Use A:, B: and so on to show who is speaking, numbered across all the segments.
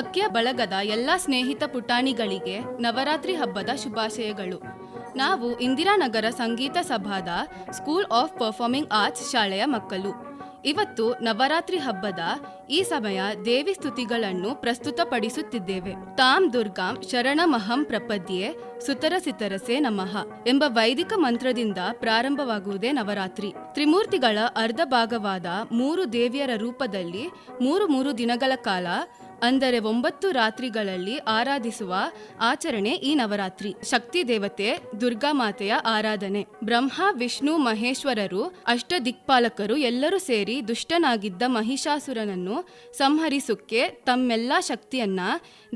A: ಹಕ್ಕಿಯ ಬಳಗದ ಎಲ್ಲ ಸ್ನೇಹಿತ ಪುಟಾಣಿಗಳಿಗೆ ನವರಾತ್ರಿ ಹಬ್ಬದ ಶುಭಾಶಯಗಳು. ನಾವು ಇಂದಿರಾನಗರ ಸಂಗೀತ ಸಭಾದ ಸ್ಕೂಲ್ ಆಫ್ ಪರ್ಫಾರ್ಮಿಂಗ್ ಆರ್ಟ್ಸ್ ಶಾಲೆಯ ಮಕ್ಕಳು. ಇವತ್ತು ನವರಾತ್ರಿ ಹಬ್ಬದ ಈ ಸಮಯ ದೇವಿ ಸ್ತುತಿಗಳನ್ನು ಪ್ರಸ್ತುತಪಡಿಸುತ್ತಿದ್ದೇವೆ. ತಾಂ ದುರ್ಗಾಂ ಶರಣಮಹಂ ಪ್ರಪದ್ಯೆ ಸುತರ ಸಿತರಸೆ ನಮಃ ಎಂಬ ವೈದಿಕ ಮಂತ್ರದಿಂದ ಪ್ರಾರಂಭವಾಗುವುದೇ ನವರಾತ್ರಿ. ತ್ರಿಮೂರ್ತಿಗಳ ಅರ್ಧ ಭಾಗವಾದ ಮೂರು ದೇವಿಯರ ರೂಪದಲ್ಲಿ ಮೂರು ಮೂರು ದಿನಗಳ ಕಾಲ ಅಂದರೆ ಒಂಬತ್ತು ರಾತ್ರಿಗಳಲ್ಲಿ ಆರಾಧಿಸುವ ಆಚರಣೆ ಈ ನವರಾತ್ರಿ. ಶಕ್ತಿ ದೇವತೆ, ದುರ್ಗಾ ಮಾತೆಯ ಆರಾಧನೆ. ಬ್ರಹ್ಮ, ವಿಷ್ಣು, ಮಹೇಶ್ವರರು, ಅಷ್ಟ ದಿಕ್ಪಾಲಕರು ಎಲ್ಲರೂ ಸೇರಿ ದುಷ್ಟನಾಗಿದ್ದ ಮಹಿಷಾಸುರನನ್ನು ಸಂಹರಿಸುಕ್ಕೆ ತಮ್ಮೆಲ್ಲಾ ಶಕ್ತಿಯನ್ನ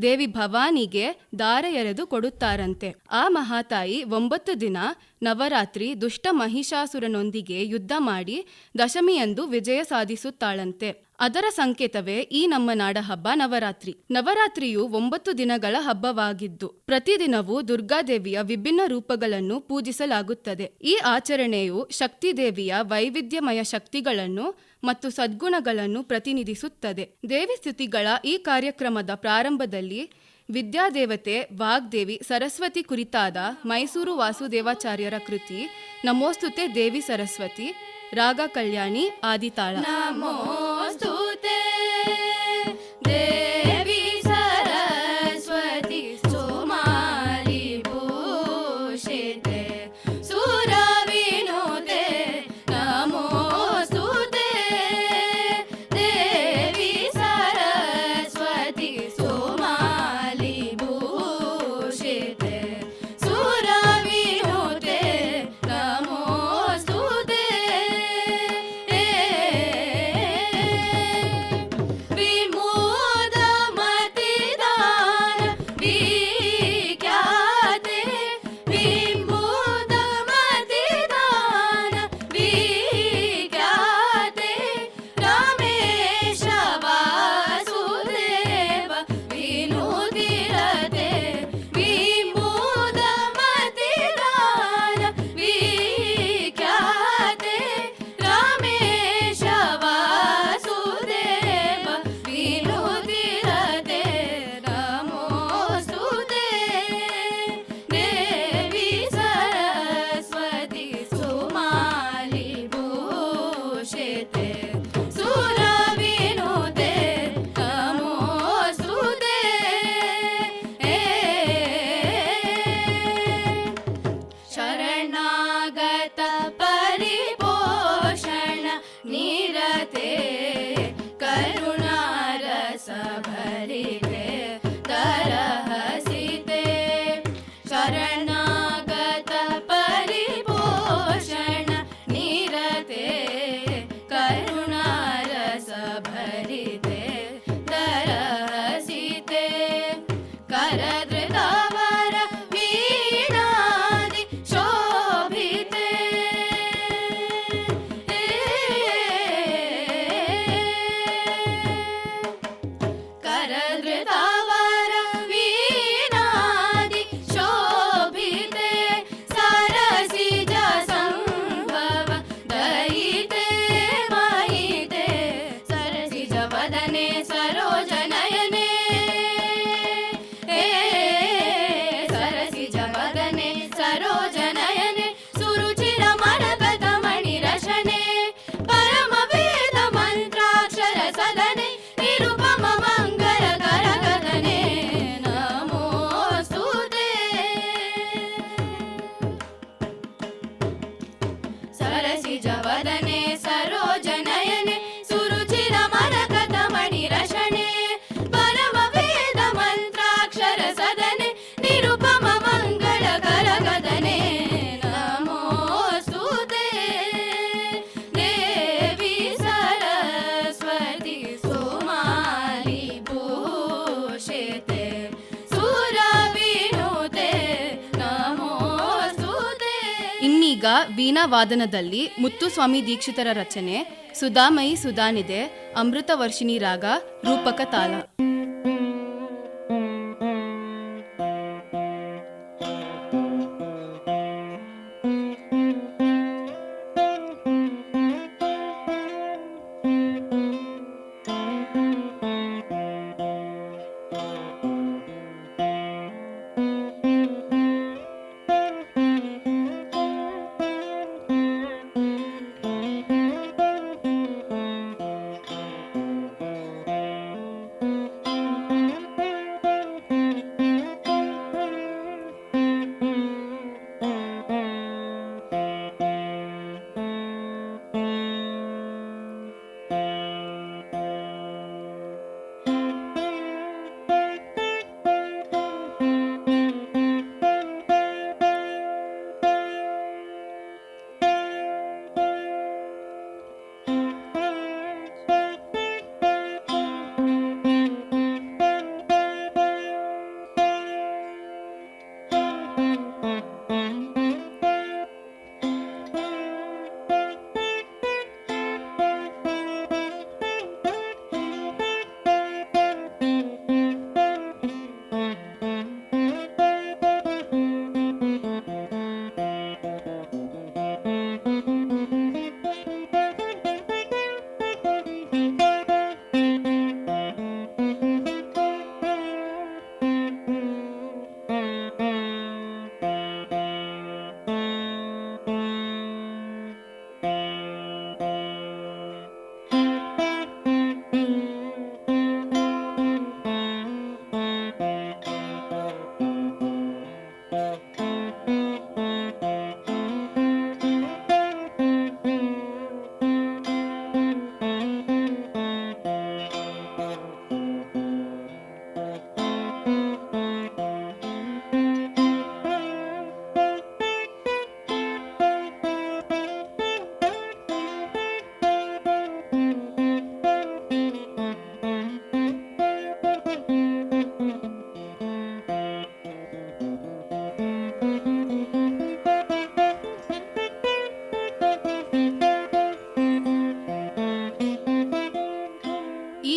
A: ದೇವಿ ಭವಾನಿಗೆ ದಾರ ಕೊಡುತ್ತಾರಂತೆ. ಆ ಮಹಾತಾಯಿ ಒಂಬತ್ತು ದಿನ ನವರಾತ್ರಿ ದುಷ್ಟ ಮಹಿಷಾಸುರನೊಂದಿಗೆ ಯುದ್ಧ ಮಾಡಿ ದಶಮಿಯಂದು ವಿಜಯ ಸಾಧಿಸುತ್ತಾಳಂತೆ. ಅದರ ಸಂಕೇತವೇ ಈ ನಮ್ಮ ನಾಡ ಹಬ್ಬ ನವರಾತ್ರಿ. ನವರಾತ್ರಿಯು ಒಂಬತ್ತು ದಿನಗಳ ಹಬ್ಬವಾಗಿದ್ದು, ಪ್ರತಿದಿನವೂ ದುರ್ಗಾದೇವಿಯ ವಿಭಿನ್ನ ರೂಪಗಳನ್ನು ಪೂಜಿಸಲಾಗುತ್ತದೆ. ಈ ಆಚರಣೆಯು ಶಕ್ತಿ ದೇವಿಯ ವೈವಿಧ್ಯಮಯ ಶಕ್ತಿಗಳನ್ನು ಮತ್ತು ಸದ್ಗುಣಗಳನ್ನು ಪ್ರತಿನಿಧಿಸುತ್ತದೆ. ದೇವಿ ಸ್ಥಿತಿಗಳ ಈ ಕಾರ್ಯಕ್ರಮದ ಪ್ರಾರಂಭದಲ್ಲಿ ವಿದ್ಯಾದೇವತೆ ವಾಗ್ದೇವಿ ಸರಸ್ವತಿ ಕುರಿತಾದ ಮೈಸೂರು ವಾಸುದೇವಾಚಾರ್ಯರ ಕೃತಿ ನಮೋಸ್ತುತೆ ದೇವಿ ಸರಸ್ವತಿ ರಾಗ ಕಲ್ಯಾಣಿ ಆದಿತಾಳ. ನಮೋಸ್ತುತೆ Fíjate. ವೀಣಾ ವಾದನದಲ್ಲಿ ಮುತ್ತುಸ್ವಾಮಿ ದೀಕ್ಷಿತರ ರಚನೆ ಸುಧಾಮಯಿ ಸುಧಾನಿದೆ ಅಮೃತ ವರ್ಷಿಣಿ ರಾಗ ರೂಪಕ ತಾಲ ಿ.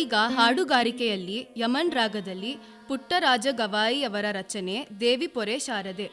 B: ಈಗ ಹಾಡುಗಾರಿಕೆಯಲ್ಲಿ ಯಮನ್ ರಾಗದಲ್ಲಿ ಪುಟ್ಟರಾಜ ಗವಾಯಿಯವರ ರಚನೆ ದೇವಿ ಪೊರೆ ಶಾರದೆ.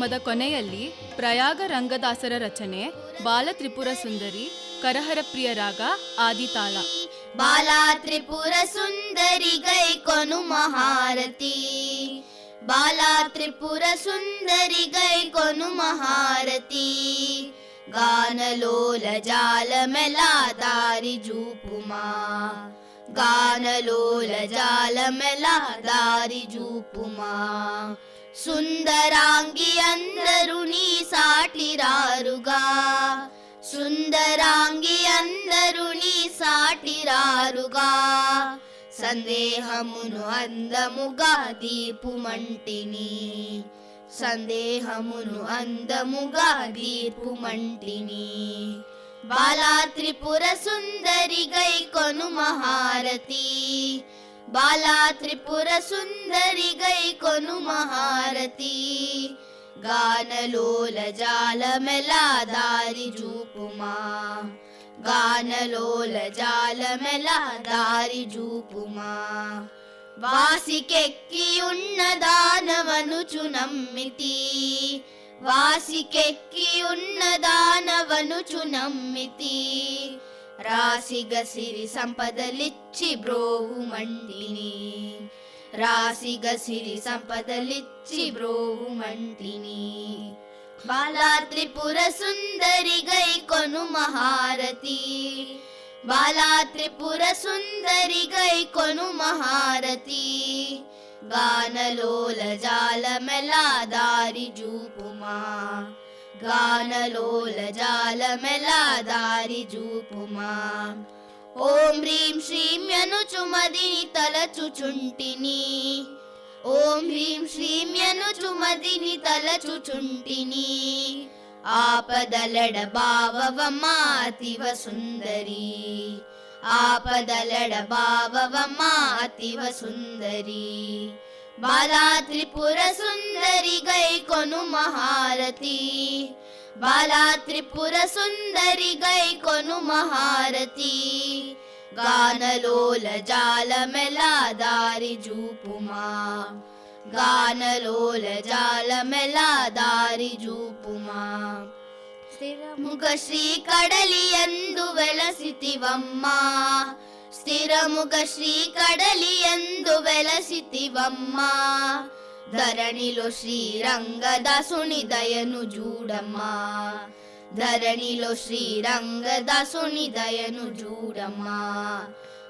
B: ಕಾರ್ಯಕ್ರಮದ ಕೊನೆಯಲ್ಲಿ ಪ್ರಯಾಗ ರಂಗದಾಸರ ರಚನೆ ಬಾಲ ತ್ರಿಪುರ ಸುಂದರಿ ಕರಹರಪ್ರಿಯ ರಾಗ ಆದಿತಾಳ
C: ಬಾಲಾ ತ್ರಿಪುರ ಸುಂದರಿ ಗೈ ಕೊನು ಮಹಾರತಿ ಬಾಲಾ ತ್ರಿಪುರ ಸುಂದರಿ ಗೈ ಕೊನು ಮಹಾರತಿ ಗಾನಲೋಲ ಜಾಲ ಮೆಲಾ ದಾರಿ ಜೂಪುಮಾ ಗಾನಲೋಲ ಜಾಲ ಮೆಲಾ ದಾರಿ ಜೂಪುಮಾ సుందరాంగి అందరు నీ సాటిరారుగా. సుందరాంగి అందరు నీ సాటిరారుగా. సందేహమును అందముగా దీపుమంటిని. సందేహమును అందముగా దీపుమంటిని. బాలా త్రిపుర సుందరి గై కొను మహారతి. బాలా త్రిపుర సుందరి గై కొను మహారతి. గానలోల జాల మెలా దారి జూపుమా. గానలోల జాల మెలా దారి జూపుమా. వాసికెక్కి ఉన్న దానవనుచు నమ్మితి. వాసికెక్కి ఉన్న దానవనుచు నమ్మితి. రాసిగ సిరి సంపదలిచ్చి బ్రోవు మంటిని. రాసిగ సిరి సంపదలిచ్చి బ్రోవు మంటిని. బాలా త్రిపుర సుందరి గై కొను మహారతి. బాలా త్రిపుర సుందరి గై కొను మహారతి.
B: గానలోల జాలమెలా దారి జూపుమా. గానలోలజాలమెలాదారిజూపుమా ఓం హ్రీం శ్రీం యనుచుమదిని తలచుచుంటిని ఓం హ్రీం శ్రీం యనుచుమదిని తలచుచుంటిని ఆపదలడ భావవమ్మ అతివ సుందరి ఆపదలడ భావవమ్మ అతివ సుందరి బాలా త్రిపుర సుందరి గై కొను మహారతి. బాలా త్రిపుర సుందరి గై కొను మహారతి. గానలోల జాలమెలా దారి జూపుమా. గానలోల జాలమెలా దారి జూపుమా. స్థిరముగ శ్రీ కడలియందు వెలసితివమ్మా. స్థిరముగ శ్రీ కడలియందు వెలసితివమ్మా. ధరణిలో శ్రీరంగదాసుని దయను చూడమ్మా ధరణిలో శ్రీరంగదాసుని దయను చూడమ్మా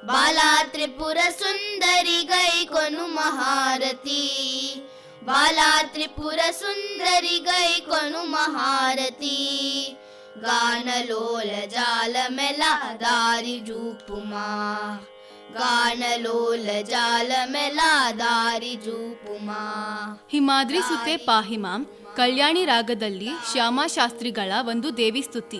B: బాలా త్రిపుర సుందరి గై కొను మహారతి. బాలా త్రిపుర సుందరి గై కొను మహారతి. गानलोलजालमेला दारिजूपुमा ಗಾನಲೋಲ ಜೂಪುಮಾ.
A: ಹಿಮಾದ್ರಿ ಸುತೆ ಪಾಹಿಮಾಂ ಕಲ್ಯಾಣಿ ರಾಗದಲ್ಲಿ ಶ್ಯಾಮಾಶಾಸ್ತ್ರಿಗಳ ಒಂದು ದೇವಿ ಸ್ತುತಿ.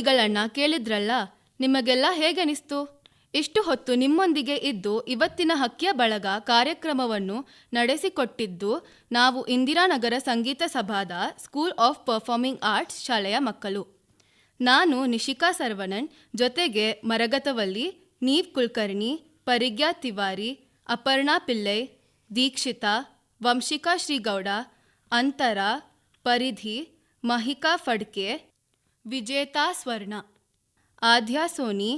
A: ದೇವಿ ಸ್ತುತಿಗಳನ್ನ ಕೇಳಿದ್ರಲ್ಲ, ನಿಮಗೆಲ್ಲ ಹೇಗನಿಸ್ತು?
D: ಇಷ್ಟು ಹೊತ್ತು ನಿಮ್ಮೊಂದಿಗೆ ಇದ್ದು ಇವತ್ತಿನ ಹಕ್ಕಿಯ ಬಳಗ ಕಾರ್ಯಕ್ರಮವನ್ನು ನಡೆಸಿಕೊಟ್ಟಿದ್ದು ನಾವು ಇಂದಿರಾನಗರ ಸಂಗೀತ ಸಭಾದ ಸ್ಕೂಲ್ ಆಫ್ ಪರ್ಫಾರ್ಮಿಂಗ್ ಆರ್ಟ್ಸ್ ಶಾಲೆಯ ಮಕ್ಕಳು. ನಾನು ನಿಶಿಕಾ ಸರ್ವಣನ್, ಜೊತೆಗೆ ಮರಗತವಲ್ಲಿ ನೀವ್ ಕುಲಕರ್ಣಿ, ಪರಿಗ್ಯಾ ತಿವಾರಿ, ಅಪರ್ಣಾ ಪಿಲ್ಲೈ, ದೀಕ್ಷಿತಾ, ವಂಶಿಕಾ ಶ್ರೀಗೌಡ, ಅಂತರ, ಪರಿಧಿ, ಮಹಿಕಾ ಫಡ್ಕೆ ವಿಜೇತಾ ಸ್ವರ್ಣ. ಆದ್ಯಾ ಸೋನಿ,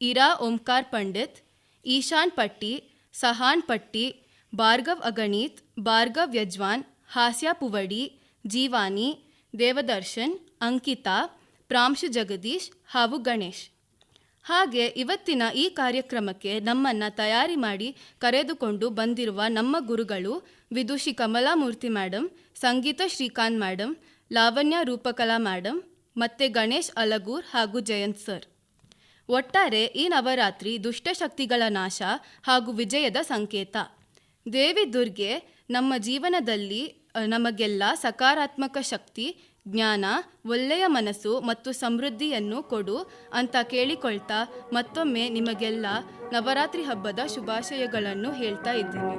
D: ಇರಾ ಓಂಕಾರ್ ಪಂಡಿತ್, ಈಶಾನ್ ಪಟ್ಟಿ, ಸಹಾನ್ ಪಟ್ಟಿ, ಭಾರ್ಗವ್ ಅಗಣಿತ್, ಭಾರ್ಗವ್ ಯಜ್ವಾನ್, ಹಾಸ್ಯ ಪುವಡಿ, ಜೀವಾನಿ, ದೇವದರ್ಶನ್, ಅಂಕಿತಾ, ಪ್ರಾಂಶು ಜಗದೀಶ್, ಹಾಗೂ ಗಣೇಶ್. ಹಾಗೆ ಇವತ್ತಿನ ಈ ಕಾರ್ಯಕ್ರಮಕ್ಕೆ ನಮ್ಮನ್ನು ತಯಾರಿ ಮಾಡಿ ಕರೆದುಕೊಂಡು ಬಂದಿರುವ ನಮ್ಮ ಗುರುಗಳು ವಿದುಷಿ Kamalamurthy madam Sangeetha Srikanth madam Lavanya Roopakala madam ಮತ್ತು ಗಣೇಶ್ ಅಲಗೂರ್ ಹಾಗೂ ಜಯಂತ್ ಸರ್. ಒಟ್ಟಾರೆ ಈ ನವರಾತ್ರಿ ದುಷ್ಟಶಕ್ತಿಗಳ ನಾಶ ಹಾಗೂ ವಿಜಯದ ಸಂಕೇತ. ದೇವಿ ದುರ್ಗೆ ನಮ್ಮ ಜೀವನದಲ್ಲಿ ನಮಗೆಲ್ಲ ಸಕಾರಾತ್ಮಕ ಶಕ್ತಿ, ಜ್ಞಾನ, ಒಳ್ಳೆಯ ಮನಸ್ಸು ಮತ್ತು ಸಮೃದ್ಧಿಯನ್ನು ಕೊಡು ಅಂತ ಕೇಳಿಕೊಳ್ತಾ ಮತ್ತೊಮ್ಮೆ ನಿಮಗೆಲ್ಲ ನವರಾತ್ರಿ ಹಬ್ಬದ ಶುಭಾಶಯಗಳನ್ನು ಹೇಳ್ತಾ ಇದ್ದೀನಿ.